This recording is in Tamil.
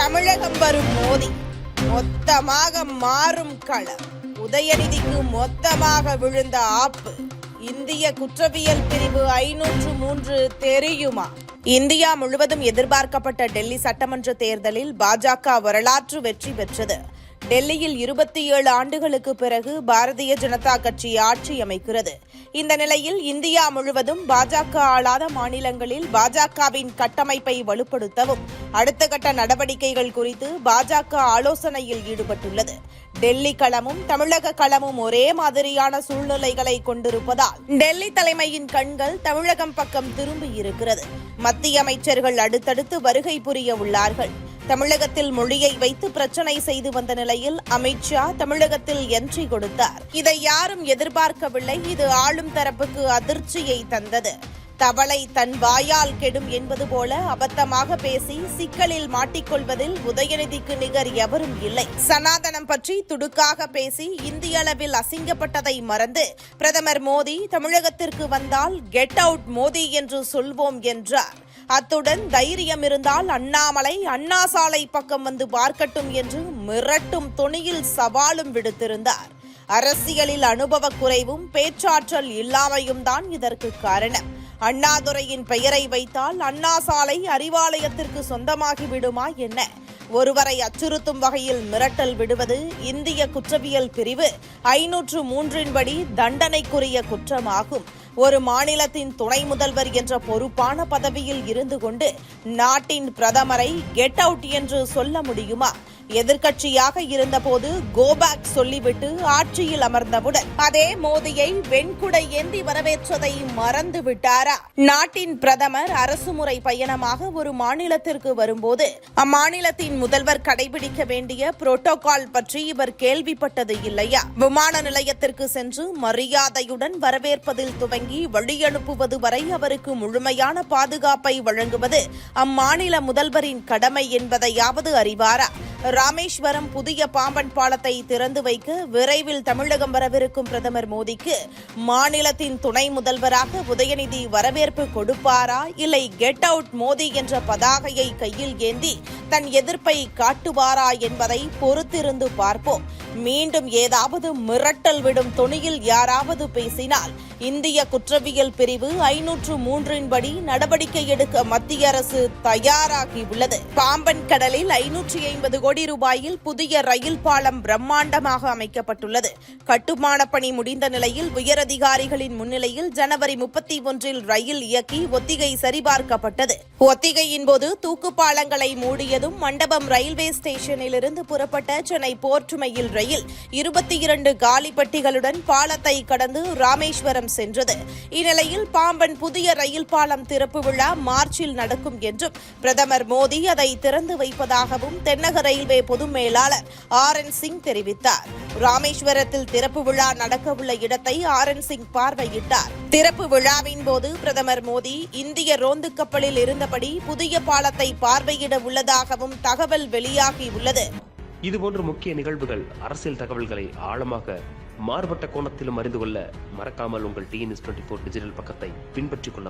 தமிழகம் வரும் மோதி. மொத்தமாக மாறும் களம். உதயநிதிக்கு மொத்தமாக விழுந்த ஆப்பு. இந்திய குற்றவியல் பிரிவு ஐநூற்று மூன்று தெரியுமா? இந்தியா முழுவதும் எதிர்பார்க்கப்பட்ட டெல்லி சட்டமன்ற தேர்தலில் பாஜக வரலாற்று வெற்றி பெற்றது. டெல்லியில் இருபத்தி ஏழு ஆண்டுகளுக்கு பிறகு பாரதிய ஜனதா கட்சி ஆட்சி அமைக்கிறது. இந்த நிலையில் இந்தியா முழுவதும் பாஜக ஆளாத மாநிலங்களில் பாஜகவின் கட்டமைப்பை வலுப்படுத்தவும் அடுத்த கட்ட நடவடிக்கைகள் குறித்து பாஜக ஆலோசனையில் ஈடுபட்டுள்ளது. டெல்லி களமும் தமிழக களமும் ஒரே மாதிரியான சூழ்நிலைகளை கொண்டிருப்பதால் டெல்லி தலைமையின் கண்கள் தமிழகம் பக்கம் திரும்பி இருக்கிறது. மத்திய அமைச்சர்கள் அடுத்தடுத்து வருகை புரிய உள்ளார்கள். தமிழகத்தில் மொழியை வைத்து பிரச்சனை செய்து வந்த நிலையில் அமித்ஷா தமிழகத்தில் என்ட்ரி கொடுத்தார். இதை யாரும் எதிர்பார்க்கவில்லை. இது ஆளும் தரப்புக்கு அதிர்ச்சியை தந்தது. தவளை தன் வாயால் கெடும் என்பது போல அபத்தமாக பேசி சிக்கலில் மாட்டிக்கொள்வதில் உதயநிதிக்கு நிகர் எவரும் இல்லை. சனாதனம் பற்றி துடுக்காக பேசி இந்திய அளவில் அசிங்கப்பட்டதை மறந்து பிரதமர் மோடி தமிழகத்திற்கு வந்தால் கெட் அவுட் மோடி என்று சொல்வோம் என்றார். அத்துடன் தைரியம் இருந்தால் அண்ணாமலை அண்ணா சாலை பக்கம் வந்து பார்க்கட்டும் என்று மிரட்டும் துணியில் சவாலும் விடுத்திருந்தார். அரசியலில் அனுபவ குறைவும் பேச்சாற்றல் இல்லாமையும் தான் இதற்கு காரணம். அண்ணாதுரையின் பெயரை வைத்தால் அண்ணா சாலை அறிவாலயத்திற்கு சொந்தமாகி விடுமா என்ன? ஒருவரை அச்சுறுத்தும் வகையில் மிரட்டல் விடுவது இந்திய குற்றவியல் பிரிவு. ஐநூற்று மூன்றின்படி தண்டனைக்குரிய குற்றமாகும். ஒரு மாநிலத்தின் துணை முதல்வர் என்ற பொறுப்பான பதவியில் இருந்து கொண்டு நாட்டின் பிரதமரை கெட் அவுட் என்று சொல்ல முடியுமா? எதிர்க்கட்சியாக இருந்தபோது கோபேக் சொல்லிவிட்டு ஆட்சியில் அமர்ந்தவுடன் அதே மோதியை வெண்குடை ஏந்தி வரவேற்றதை மறந்து விட்டாரா நாட்டின் பிரதமர் அரசுமுறை பயணமாக ஒரு மாநிலத்திற்கு வரும்போது அம்மாநிலத்தின் முதல்வர் கடைபிடிக்க வேண்டிய புரோட்டோகால் பற்றி இவர் கேள்விப்பட்டது இல்லையா? விமான நிலையத்திற்கு சென்று மரியாதையுடன் வரவேற்பதில் துவங்கி வழியனுப்புவது வரை அவருக்கு முழுமையான பாதுகாப்பை வழங்குவது அம்மாநில முதல்வரின் கடமை என்பதையாவது அறிவாரா? ராமேஸ்வரம் புதிய பாம்பன் பாலத்தை திறந்து வைக்க விரைவில் தமிழகம் வரவிருக்கும் பிரதமர் மோடிக்கு மாநிலத்தின் துணை முதல்வராக உதயநிதி வரவேற்பு கொடுப்பாரா? இல்லை கெட் அவுட் மோடி என்ற பதாகையை கையில் ஏந்தி தன் எதிர்ப்பை காட்டுவாரா என்பதை பொறுத்திருந்து பார்ப்போம். மீண்டும் ஏதாவது மிரட்டல் விடும் துணியில் யாராவது பேசினால் இந்திய குற்றவியல் பிரிவு ஐநூற்று மூன்றின்படி நடவடிக்கை எடுக்க மத்திய அரசு தயாராகியுள்ளது. பாம்பன் கடலில் ஐநூற்றி ஐம்பது கோடி ரூபாயில் புதிய ரயில் பாலம் பிரம்மாண்டமாக அமைக்கப்பட்டுள்ளது. கட்டுமான பணி முடிந்த நிலையில் உயரதிகாரிகளின் முன்னிலையில் ஜனவரி முப்பத்தி ஒன்றில் ரயில் இயக்கி ஒத்திகை சரிபார்க்கப்பட்டது. ஒத்திகையின் போது தூக்குப்பாலங்களை மூடியதும் மண்டபம் ரயில்வே ஸ்டேஷனிலிருந்து புறப்பட்ட சென்னை போர்ட்டுமையில் ரயில் இருபத்தி இரண்டு காலிப்பட்டிகளுடன் பாலத்தை கடந்து ராமேஸ்வரம் சென்றது. இந்நிலையில் பாம்பன் புதிய ரயில் பாலம் திறப்பு விழா மார்ச்சில் நடக்கும் என்றும் பிரதமர் மோடி அதை திறந்து வைப்பதாகவும் தென்னக ரயில்வே பொது மேலாளர் ஆர் என் சிங் தெரிவித்தார். ராமேஸ்வரத்தில் திறப்பு விழா நடக்கவுள்ள இடத்தை ஆர் என் சிங் பார்வையிட்டார். திறப்பு விழாவின் போது பிரதமர் மோடி இந்திய ரோந்து கப்பலில் இருந்தபடி புதிய பாலத்தை பார்வையிட உள்ளதாகவும் தகவல் வெளியாகியுள்ளது இதுபோன்ற முக்கிய நிகழ்வுகள் அரசியல் தகவல்களை ஆழமாக மாறுபட்ட கோணத்திலும் அறிந்து கொள்ள மறக்காமல் உங்கள் டிஎன்எஸ் டுவெண்ட்டி ஃபோர் டிஜிட்டல் பக்கத்தை பின்பற்றிக் கொள்ள